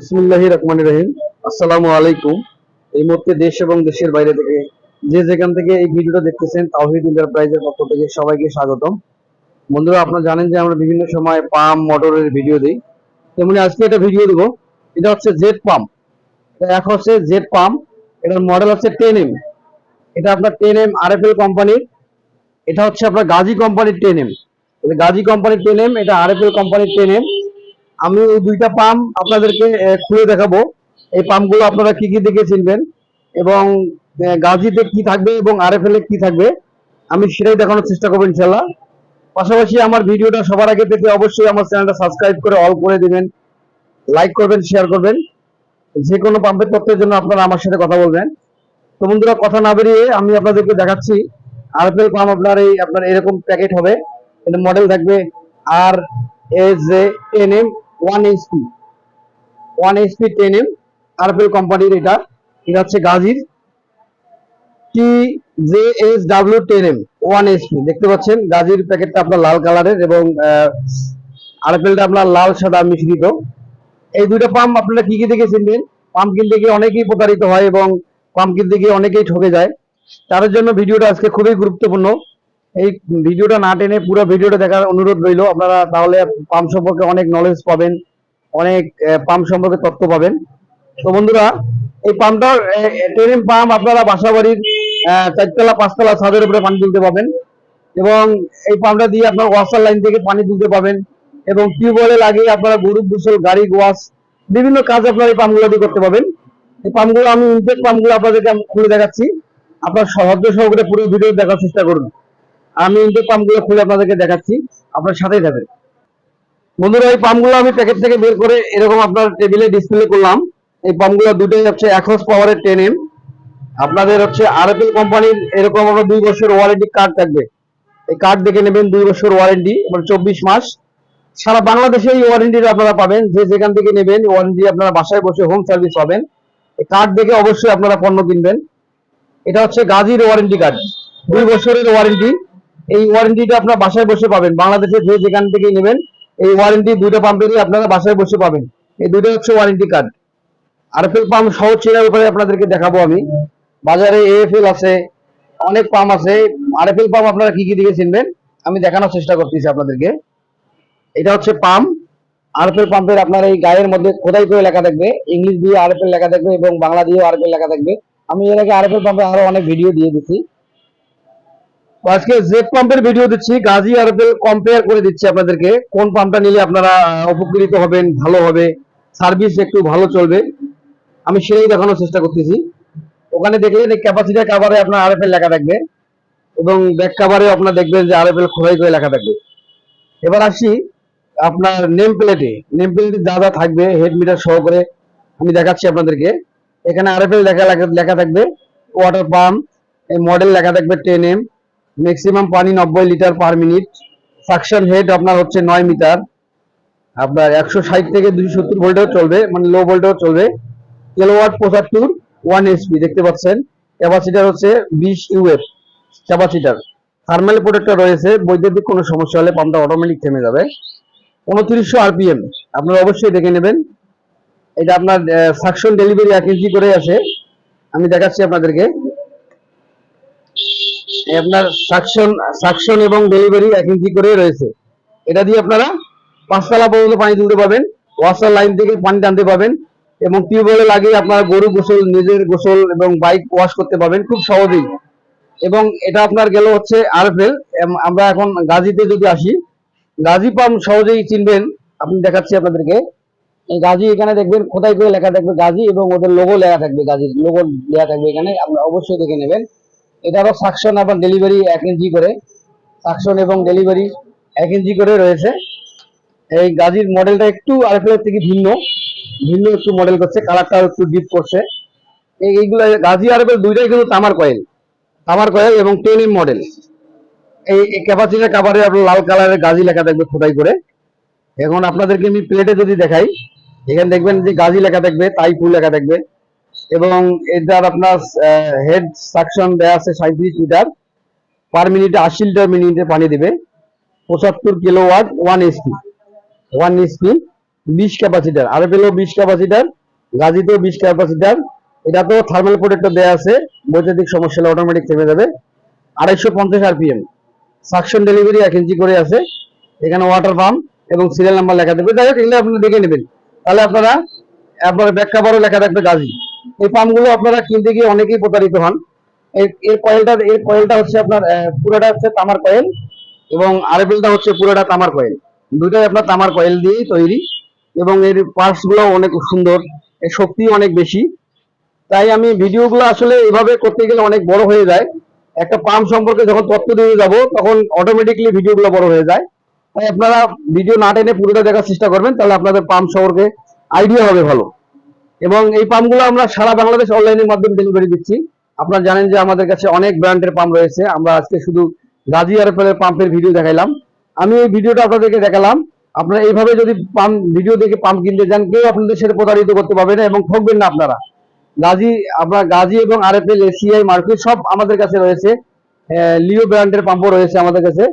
বিসমুল্লাহ রহমান রহিম। আসসালামু আলাইকুম। এই মুহূর্তে দেশ এবং দেশের বাইরে থেকে যে যেখান থেকে এই ভিডিওটা দেখতেছেন, তাওহিদ এন্টারপ্রাইজের পক্ষ থেকে সবাইকে স্বাগতম। বন্ধুরা, আপনারা জানেন যে আমরা বিভিন্ন সময় পাম মোটরের ভিডিও দিই। তেমনি আজকে একটা ভিডিও দেবো। এটা হচ্ছে জেড পাম্প এক হচ্ছে জেড পাম্প এটার মডেল হচ্ছে টেন এম। এটা আপনার ten M R F L কোম্পানির এটা হচ্ছে আপনার গাজী কোম্পানির টেন এম। গাজী কোম্পানির টেন এম, এটা আর এফ এল কোম্পানির টেন এম। আমি এই দুইটা পাম্প আপনাদেরকে খুলে দেখাবো। এই পাম্পগুলো আপনারা কি কি দেখে চিনবেন? এবং গাজীতে কি থাকবে এবং আর এফ কি থাকবে? আমি সেটাই দেখানোর চেষ্টা করব ইনশাল্লাহ পাশাপাশি আমার ভিডিওটা সবার আগে পেতে অবশ্যই আমার চ্যানেলটা সাবস্ক্রাইব করে অল করে দিবেন। লাইক করবেন, শেয়ার করবেন। যে কোনো পাম্পের তথ্যের জন্য আপনারা আমার সাথে কথা বলবেন। তো বন্ধুরা, কথা না বেরিয়ে আমি আপনাদেরকে দেখাচ্ছি। আর এফ পাম্প আপনার এই, আপনার এরকম প্যাকেট হবে। মডেল থাকবে আর A ten M. One HP one HP ten M Arpel কোম্পানির এটা। এটা হচ্ছে গাজীর T J S W ten M one HP দেখতে পাচ্ছেন, গাজীর প্যাকেটটা আপনার লাল কালারের এবং আরপেলটা আপনার লাল, সাদা, মিশ্রিত। এই দুটো পাম্প আপনারা কি কি দেখে চিনবেন? পাম্প কিনতে অনেকেই প্রতারিত হয় এবং পাম্প কিনতে গিয়ে অনেকেই ঠকে যায়। তার জন্য ভিডিওটা আজকে খুবই গুরুত্বপূর্ণ। এই ভিডিওটা না টেনে পুরো ভিডিওটা দেখার অনুরোধ রইল। আপনারা তাহলে পাম্প সম্পর্কে অনেক নলেজ পাবেন, অনেক পাম্প সম্পর্কে তথ্য পাবেন। তো বন্ধুরা, এই পাম্পটার ট্রেনিং পাম্প আপনারা বাসা বাড়ির চারতলা, পাঁচতলা ছাদের উপরে পানি তুলতে পাবেন এবং এই পাম্পটা দিয়ে আপনার ওয়াশার লাইন থেকে পানি তুলতে পাবেন এবং টিউবওয়েলে লাগিয়ে আপনারা গরু গোসল গাড়ি ওয়াশ বিভিন্ন কাজ আপনারা এই পাম্পগুলো দিয়ে করতে পাবেন এই পাম্পগুলো আমি ইনটেক পাম্পগুলো আপনাদেরকে খুলে দেখাচ্ছি। আপনার সহজ সহকারে পুরো ভিডিও দেখার চেষ্টা করুন। আমি ইনটেক পাম্পগুলো খুলে আপনাদেরকে দেখাচ্ছি, আপনার সাথেই থাকবেন বন্ধুরা, এই পাম্পগুলো আমি প্যাকেট থেকে বের করে এরকম আপনার টেবিলে ডিসপ্লে করলাম। এই পাম্পগুলো দুটোই হচ্ছে একশো পাওয়ারের টেন এম আপনাদের হচ্ছে আরএফএল কোম্পানির এরকম আপনার দুই বছর ওয়ারেন্টি কার্ড থাকবে। এই কার্ড দেখে নেবেন দুই বছর ওয়ারেন্টি মানে চব্বিশ মাস। সারা বাংলাদেশে এই ওয়ারেন্টিটা আপনারা পাবেন। যে যেখান থেকে নেবেন ওয়ারেন্টি আপনারা বাসায় বসে হোম সার্ভিস পাবেন। এই কার্ড দেখে অবশ্যই আপনারা পণ্য কিনবেন। এটা হচ্ছে গাজীর ওয়ারেন্টি কার্ড দুই বছরের ওয়ারেন্টি এই ওয়ারেন্টিটা আপনারা বাসায় বসে পাবেন। বাংলাদেশে যে যেখান থেকে নেবেন, এই ওয়ারেন্টি দুইটা পাম্পেরই আপনারা বাসায় বসে পাবেন। এই দুটো হচ্ছে ওয়ারেন্টি কার্ড আরএফএল পাম্প সহজ চেনার উপরে আপনাদেরকে দেখাবো আমি। বাজারে এএফএল আছে, অনেক পাম্প আছে। আরএফএল পাম্প আপনারা কি কি দিকে চিনবেন? আমি দেখানোর চেষ্টা করতেছি আপনাদেরকে। এটা হচ্ছে পাম্প আরএফএল পাম্পের আপনার এই গায়ের মধ্যে খোদাই করে লেখা থাকবে। ইংলিশ দিয়ে আরএফএল লেখা থাকবে এবং বাংলা দিয়েও আরএফএল লেখা থাকবে। আমি এর আগে আরএফএল পাম্পে আরও অনেক ভিডিও দিয়ে দিচ্ছি আজকে জেড পাম্পের ভিডিও দিচ্ছি, গাজী আরএফএল কম্পেয়ার করে দিচ্ছি আপনাদেরকে। কোন পাম্পটা নিলে আপনারা উপকৃত হবেন, ভালো হবে সার্ভিস একটু ভালো চলবে, আমি সেটাই দেখানোর চেষ্টা করতেছি। ওখানে দেখলেন ক্যাপাসিটার কাভারে আপনার আরএফএল লেখা থাকবে এবং ব্যাক কাভারে আপনার দেখবেন যে আরএফএল খোলাই করে লেখা থাকবে। এবার আসি আপনার নেম প্লেটে নেম প্লেটে যা যা থাকবে হেড মিটার সহকারে আমি দেখাচ্ছি আপনাদেরকে। এখানে আরএফএল লেখা লেখা- লেখা থাকবে ওয়াটার পাম্প এই মডেল লেখা থাকবে টেন এম ম্যাক্সিমাম পানি নব্বই litre per minute suction head আপনার হচ্ছে নয় মিটার আপনার একশো ষাট থেকে দুশো সত্তর ভোল্টেও চলবে মানে লো ভোল্টেও চলবে। কিলোওয়াট পঁচাত্তর ওয়ান এসপি দেখতে পাচ্ছেন। ক্যাপাসিটার হচ্ছে বিশ ইউএফ ক্যাপাসিটার থার্মাল প্রোটেক্টর রয়েছে, বৈদ্যুতিক কোনো সমস্যা হলে পাম্পটা অটোমেটিক থেমে যাবে। উনত্রিশশো আরপিএম আপনারা অবশ্যই দেখে নেবেন। এটা আপনার সাকশন ডেলিভারি এক ইঞ্চি করে আছে আমি দেখাচ্ছি আপনাদেরকে। আপনার সাকশন সাকশন এবং ডেলিভারি এক ইঞ্চি করে রয়েছে। এটা দিয়ে আপনারা পাঁচতলা পর্যন্ত পানি তুলতে পারবেন ওয়াসার লাইন থেকে পানি টানতে পারবেন এবং টিউবওয়েলে লাগিয়ে আপনারা গরু গোসল, নিজের গোসল এবং বাইক ওয়াশ করতে পারবেন খুব সহজেই। এবং এটা আপনার গেল হচ্ছে আরএফএল আমরা এখন গাজীতে যদি আসি, গাজী পাম্প সহজেই চিনবেন আপনি দেখাচ্ছি আপনাদেরকে। এই গাজী এখানে দেখবেন, কোথায় করে লেখা থাকবে গাজী এবং ওদের লোগো লেখা থাকবে গাজীর লোগো লেখা থাকবে এখানে, আপনারা অবশ্যই দেখে নেবেন। এটারও সাকশন এবং ডেলিভারি এক ইঞ্চি করে। সাকশন এবং ডেলিভারি এক ইঞ্চি করে রয়েছে। এই গাজীর মডেলটা একটু আরএফএল থেকে ভিন্ন। ভিন্ন একটু মডেল করছে কালারটাও একটু ডিপ করছে। এইগুলো গাজি আরএফএল দুইটাই কিন্তু তামার কয়েল তামার কয়েল এবং টেন এম মডেল এই ক্যাপাসিটার কাভারে আপনার লাল কালারের গাজি লেখা থাকবে খোদাই করে। এখন আপনাদেরকে আমি প্লেটে যদি দেখাই, এখানে দেখবেন যে গাজি লেখা থাকবে তাইপুর লেখা থাকবে। এবং এটার আপনার হেড সাকশন দেওয়া আছে সাঁত্রিশ লিটার। পার মিনিটে আশি লিটার মিনিটে পানি দেবে। পঁচাত্তর kilowatt one SP one SP বিশ ক্যাপাসিটার আর পেল বিশ ক্যাপাসিটার গাজিতেও বিশ ক্যাপাসিটার এটা তো থার্মাল প্রোটেক্টর দেওয়া আছে। বৈদ্যুতিক সমস্যা হলে অটোমেটিক থেমে যাবে। আড়াইশো পঞ্চাশ আরপিএম সাকশন ডেলিভারি এক ইঞ্চি করে আছে। এখানে ওয়াটার পাম্প এবং সিরিয়াল নাম্বার লেখা দেবে যাই হোক, এগুলো আপনারা দেখে নেবেন। তাহলে আপনারা, আপনার ব্যাখ্যা বড় লেখা থাকবে গাজি। এই পাম্পগুলো আপনারা কিনতে গিয়ে অনেকেই প্রতারিত হন। এর- কয়েলটা, এর কয়েলটা হচ্ছে আপনার পুরোটা হচ্ছে তামার কয়েল এবং আরএফএলটা হচ্ছে পুরোটা তামার কয়েল। দুইটাই আপনার তামার কয়েল দিয়েই তৈরি এবং এর পার্টসগুলো অনেক সুন্দর, এর শক্তি অনেক বেশি। তাই আমি ভিডিওগুলো আসলে এভাবে করতে গেলে অনেক বড় হয়ে যায়। একটা পাম্প সম্পর্কে যখন তথ্য দিয়ে যাব, তখন অটোমেটিকলি ভিডিওগুলো বড় হয়ে যায়। তাই আপনারা ভিডিও না টেনে পুরোটা দেখার চেষ্টা করবেন, তাহলে আপনাদের পাম্প সম্পর্কে আইডিয়া হবে ভালো। এবং এই পাম্পগুলো আমরা সারা বাংলাদেশ অনলাইনের মাধ্যমে ডেলিভারি দিচ্ছি। আপনারা জানেন যে আমাদের কাছে অনেক ব্র্যান্ডের পাম্প রয়েছে। আমরা আজকে শুধু গাজী আরএফএল পাম্পের ভিডিও দেখাইলাম। আমি এই ভিডিওটা আপনাদেরকে দেখালাম। আপনারা এইভাবে যদি পাম্প ভিডিও দেখে পাম্প কিনতে যান কেউ আপনাদের সাথে প্রতারিত করতে পারবে না এবং ঠকবেন না আপনারা। গাজী আপনার গাজী এবং আরএফএল, এসিআই মার্কেট সব আমাদের কাছে রয়েছে। লিও ব্র্যান্ডের পাম্পও রয়েছে আমাদের কাছে।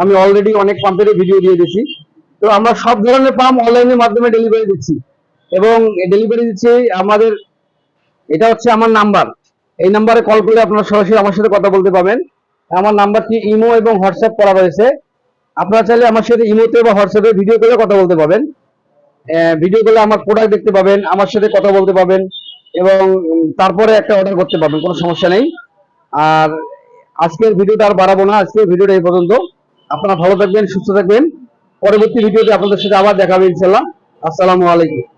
আমি অলরেডি অনেক পাম্পের ভিডিও দিয়ে দিচ্ছি তো আমরা সব ধরনের পাম্প অনলাইনের মাধ্যমে ডেলিভারি দিচ্ছি। এবং ডেলিভারি দিচ্ছি আমাদের, এটা হচ্ছে আমার নাম্বার এই নাম্বারে কল করলে আপনারা সরাসরি আমার সাথে কথা বলতে পারবেন। আমার নাম্বারটি ইমো এবং হোয়াটসঅ্যাপ করা রয়েছে। আপনারা চাইলে আমার সাথে ইমোতে বা হোয়াটসঅ্যাপে ভিডিও করে কথা বলতে পারবেন। ভিডিও করলে আমার প্রোডাক্ট দেখতে পাবেন, আমার সাথে কথা বলতে পারবেন এবং তারপরে একটা অর্ডার করতে পারবেন, কোনো সমস্যা নেই। আর আজকের ভিডিওটা আর বাড়াবো না, আজকের ভিডিওটা এই পর্যন্ত। আপনারা ভালো থাকবেন, সুস্থ থাকবেন। পরবর্তী ভিডিওতে আপনাদের সাথে আবার দেখা হবে ইনশাল্লাহ আসসালামু আলাইকুম।